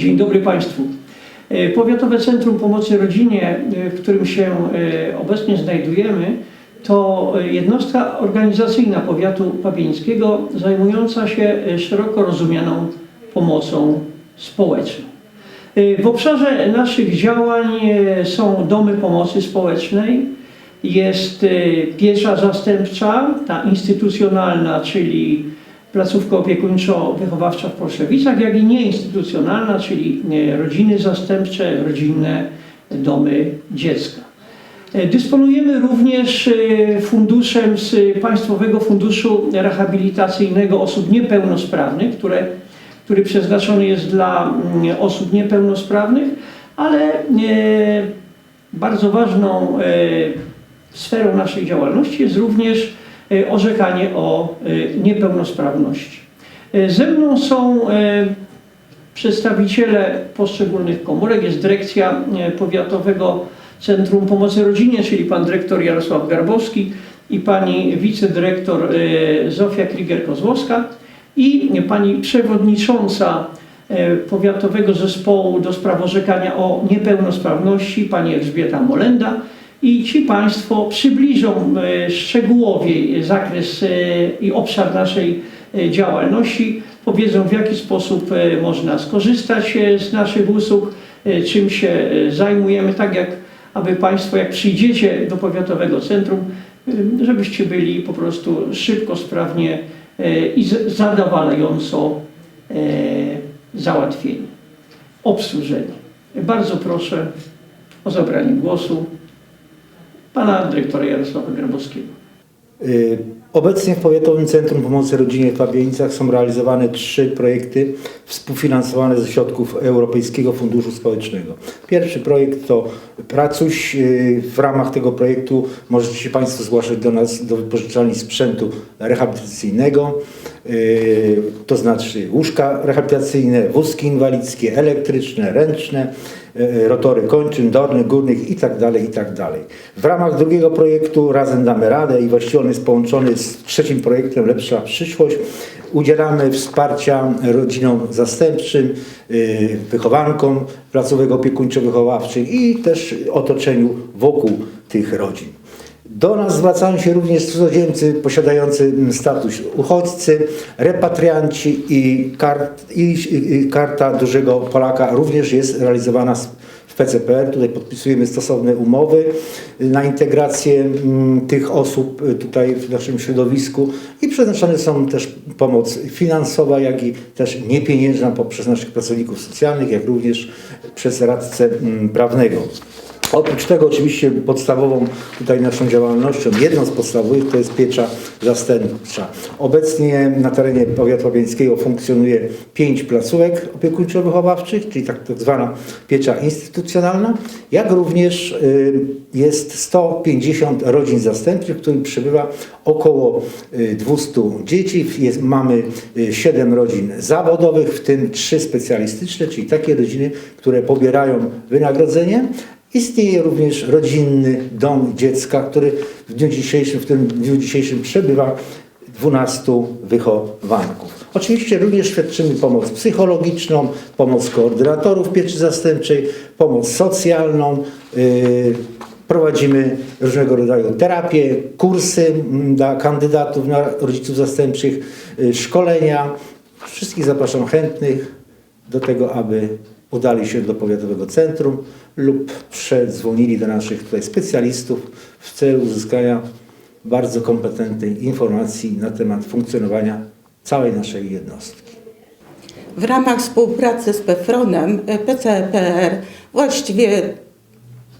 Dzień dobry Państwu. E, Powiatowe Centrum Pomocy Rodzinie, e, w którym się e, obecnie znajdujemy, to jednostka organizacyjna powiatu papieńskiego zajmująca się szeroko rozumianą pomocą społeczną. W obszarze naszych działań są domy pomocy społecznej, jest piecza zastępcza, ta instytucjonalna, czyli placówka opiekuńczo-wychowawcza w Polszewicach, jak i nieinstytucjonalna, czyli e, rodziny zastępcze, rodzinne domy dziecka. E, Dysponujemy również e, funduszem z Państwowego Funduszu Rehabilitacyjnego Osób Niepełnosprawnych, które, który przeznaczony jest dla mm, osób niepełnosprawnych, ale bardzo ważną sferą naszej działalności jest również orzekanie o e, niepełnosprawności. E, Ze mną są przedstawiciele poszczególnych komórek, jest dyrekcja Powiatowego Centrum Pomocy Rodzinie, czyli pan dyrektor Jarosław Garbowski i pani wicedyrektor Zofia Kriger-Kozłowska i pani przewodnicząca Powiatowego Zespołu do spraw orzekania o niepełnosprawności, pani Elżbieta Molenda. I ci Państwo przybliżą e, szczegółowiej zakres e, i obszar naszej e, działalności, powiedzą w jaki sposób można skorzystać z naszych usług, czym się zajmujemy, tak jak aby Państwo jak przyjdziecie do Powiatowego Centrum, żebyście byli po prostu szybko, sprawnie i zadowalająco załatwieni, obsłużeni. Bardzo proszę o zabranie głosu pana dyrektora Jarosława Grabowskiego. Y, Obecnie w Powiatowym Centrum Pomocy Rodzinie w Fabienicach są realizowane trzy projekty współfinansowane ze środków Europejskiego Funduszu Społecznego. Pierwszy projekt to Pracuś. Y, W ramach tego projektu możecie Państwo zgłaszać do nas, do wypożyczalni sprzętu rehabilitacyjnego, y, to znaczy łóżka rehabilitacyjne, wózki inwalidzkie, elektryczne, ręczne, rotory kończyn, dolnych, górnych itd., itd. W ramach drugiego projektu Razem damy radę i właściwie on jest połączony z trzecim projektem Lepsza przyszłość. Udzielamy wsparcia rodzinom zastępczym, y, wychowankom placówek opiekuńczo-wychowawczych i też otoczeniu wokół tych rodzin. Do nas zwracają się również cudzoziemcy posiadający status uchodźcy, repatrianci i, kart, i, i karta dużego Polaka również jest realizowana w PCPR. Tutaj podpisujemy stosowne umowy na integrację mm, tych osób y, tutaj w naszym środowisku i przeznaczone są też pomoc finansowa, jak i też niepieniężna poprzez naszych pracowników socjalnych, jak również przez radcę mm, prawnego. Oprócz tego oczywiście podstawową tutaj naszą działalnością, jedną z podstawowych to jest piecza zastępcza. Obecnie na terenie powiatu łabieńskiego funkcjonuje pięć placówek opiekuńczo-wychowawczych, czyli tak, tak zwana piecza instytucjonalna, jak również y, jest 150 rodzin zastępczych, w którym przebywa około y, 200 dzieci. Jest, mamy 7 rodzin zawodowych, w tym 3 specjalistyczne, czyli takie rodziny, które pobierają wynagrodzenie. Istnieje również rodzinny dom dziecka, który w dniu dzisiejszym, w tym dniu dzisiejszym przebywa 12 wychowanków. Oczywiście również świadczymy pomoc psychologiczną, pomoc koordynatorów pieczy zastępczej, pomoc socjalną. Yy, Prowadzimy różnego rodzaju terapie, kursy mm, dla kandydatów na rodziców zastępczych, yy, szkolenia. Wszystkich zapraszam chętnych do tego, aby udali się do powiatowego centrum lub przedzwonili do naszych tutaj specjalistów w celu uzyskania bardzo kompetentnej informacji na temat funkcjonowania całej naszej jednostki. W ramach współpracy z PFRON-em e, PCPR właściwie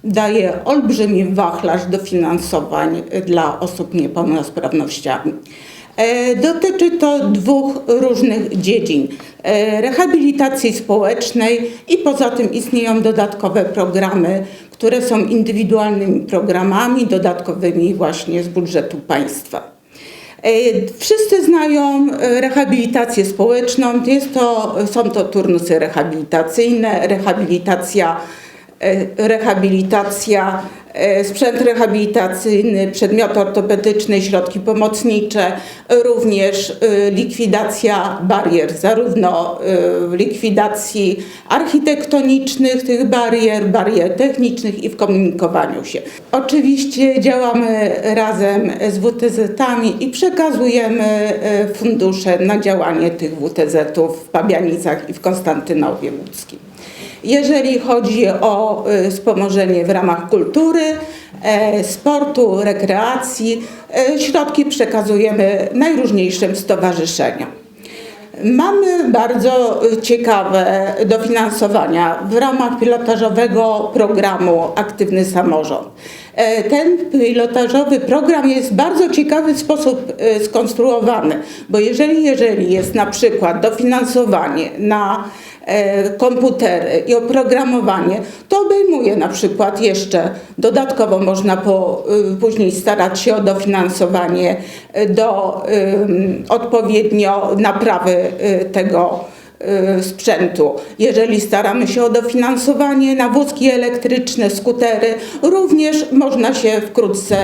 daje olbrzymi wachlarz dofinansowań dla osób niepełnosprawnościami. E, Dotyczy to dwóch różnych dziedzin. e, Rehabilitacji społecznej i poza tym istnieją dodatkowe programy, które są indywidualnymi programami dodatkowymi właśnie z budżetu państwa. E, Wszyscy znają rehabilitację społeczną. Jest to, są to turnusy rehabilitacyjne, rehabilitacja rehabilitacja, e, sprzęt rehabilitacyjny, przedmioty ortopedyczne, środki pomocnicze, również e, likwidacja barier, zarówno e, likwidacji architektonicznych tych barier, barier technicznych i w komunikowaniu się. Oczywiście działamy razem z WTZ-ami i przekazujemy e, fundusze na działanie tych WTZ-ów w Pabianicach i w Konstantynowie Łódzkim. Jeżeli chodzi o y, wspomożenie w ramach kultury, e, sportu, rekreacji, e, środki przekazujemy najróżniejszym stowarzyszeniom. Mamy bardzo ciekawe dofinansowania w ramach pilotażowego programu Aktywny Samorząd. E, Ten pilotażowy program jest w bardzo ciekawy sposób skonstruowany, bo jeżeli, jeżeli jest na przykład dofinansowanie na komputery i oprogramowanie, to obejmuje na przykład jeszcze dodatkowo można po, y, później starać się o dofinansowanie y, do ym, odpowiednio naprawy y, tego y, sprzętu. Jeżeli staramy się o dofinansowanie na wózki elektryczne, skutery, również można się wkrótce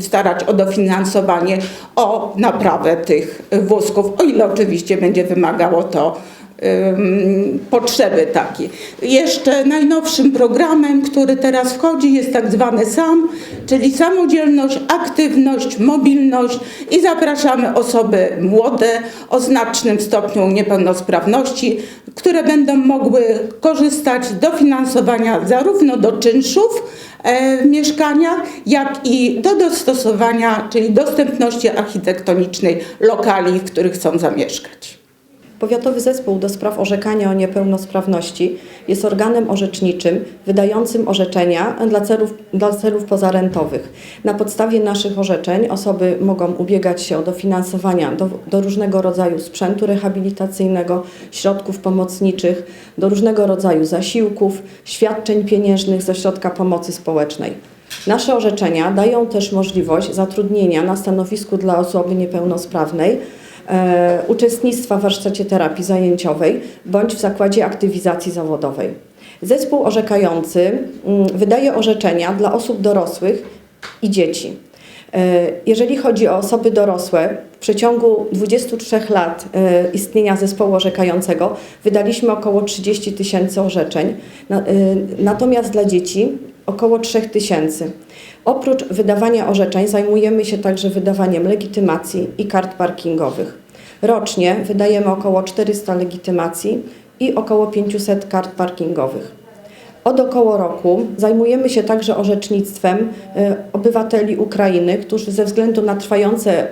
starać o dofinansowanie o naprawę tych wózków, o ile oczywiście będzie wymagało to potrzeby takiej. Jeszcze najnowszym programem, który teraz wchodzi jest tak zwany SAM, czyli samodzielność, aktywność, mobilność i zapraszamy osoby młode o znacznym stopniu niepełnosprawności, które będą mogły korzystać z dofinansowania zarówno do czynszów e, w mieszkaniach, jak i do dostosowania, czyli dostępności architektonicznej lokali, w których chcą zamieszkać. Powiatowy Zespół do Spraw Orzekania o Niepełnosprawności jest organem orzeczniczym wydającym orzeczenia dla celów, dla celów pozarentowych. Na podstawie naszych orzeczeń osoby mogą ubiegać się o dofinansowania do, do różnego rodzaju sprzętu rehabilitacyjnego, środków pomocniczych, do różnego rodzaju zasiłków, świadczeń pieniężnych ze środka pomocy społecznej. Nasze orzeczenia dają też możliwość zatrudnienia na stanowisku dla osoby niepełnosprawnej uczestnictwa w warsztacie terapii zajęciowej bądź w zakładzie aktywizacji zawodowej. Zespół orzekający mm, wydaje orzeczenia dla osób dorosłych i dzieci. E, Jeżeli chodzi o osoby dorosłe, w przeciągu 23 lat e, istnienia zespołu orzekającego wydaliśmy około 30 tysięcy orzeczeń, Na- e, natomiast dla dzieci około 3 tysięcy. Oprócz wydawania orzeczeń zajmujemy się także wydawaniem legitymacji i kart parkingowych. Rocznie wydajemy około 400 legitymacji i około 500 kart parkingowych. Od około roku zajmujemy się także orzecznictwem e, obywateli Ukrainy, którzy ze względu na trwające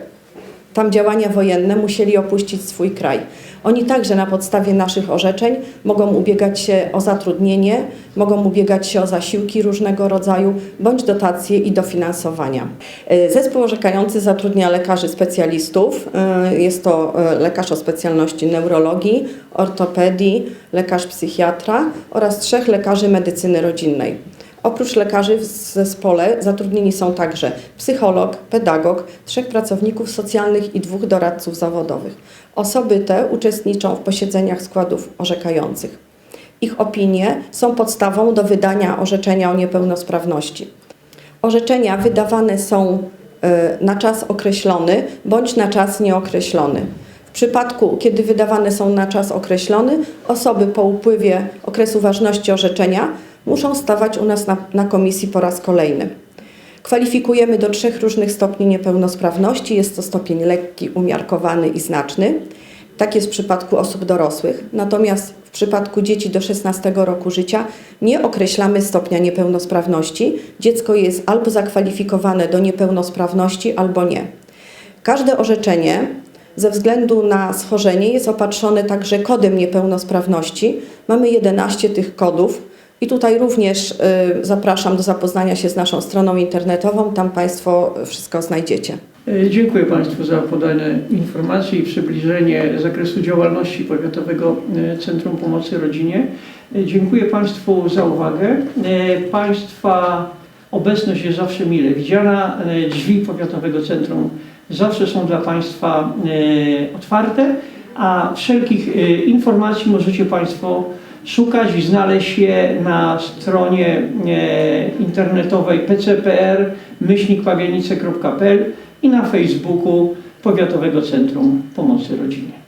tam działania wojenne musieli opuścić swój kraj. Oni także na podstawie naszych orzeczeń mogą ubiegać się o zatrudnienie, mogą ubiegać się o zasiłki różnego rodzaju, bądź dotacje i dofinansowania. E, Zespół orzekający zatrudnia lekarzy specjalistów. E, Jest to e, lekarz o specjalności neurologii, ortopedii, lekarz psychiatra oraz trzech lekarzy medycyny rodzinnej. Oprócz lekarzy w zespole zatrudnieni są także psycholog, pedagog, trzech pracowników socjalnych i dwóch doradców zawodowych. Osoby te uczestniczą w posiedzeniach składów orzekających. Ich opinie są podstawą do wydania orzeczenia o niepełnosprawności. Orzeczenia wydawane są e, na czas określony bądź na czas nieokreślony. W przypadku, kiedy wydawane są na czas określony, osoby po upływie okresu ważności orzeczenia muszą stawać u nas na, na komisji po raz kolejny. Kwalifikujemy do trzech różnych stopni niepełnosprawności. Jest to stopień lekki, umiarkowany i znaczny. Tak jest w przypadku osób dorosłych. Natomiast w przypadku dzieci do 16 roku życia nie określamy stopnia niepełnosprawności. Dziecko jest albo zakwalifikowane do niepełnosprawności, albo nie. Każde orzeczenie ze względu na schorzenie jest opatrzone także kodem niepełnosprawności. Mamy 11 tych kodów i tutaj również y, zapraszam do zapoznania się z naszą stroną internetową. Tam Państwo wszystko znajdziecie. E, Dziękuję Państwu za podane informacje i przybliżenie zakresu działalności Powiatowego e, Centrum Pomocy Rodzinie. E, Dziękuję Państwu za uwagę. Państwa obecność jest zawsze mile widziana. Drzwi Powiatowego Centrum zawsze są dla Państwa otwarte, a wszelkich informacji możecie Państwo szukać i znaleźć je na stronie e, internetowej pcpr myślnikpabianice.pl i na Facebooku Powiatowego Centrum Pomocy Rodzinie.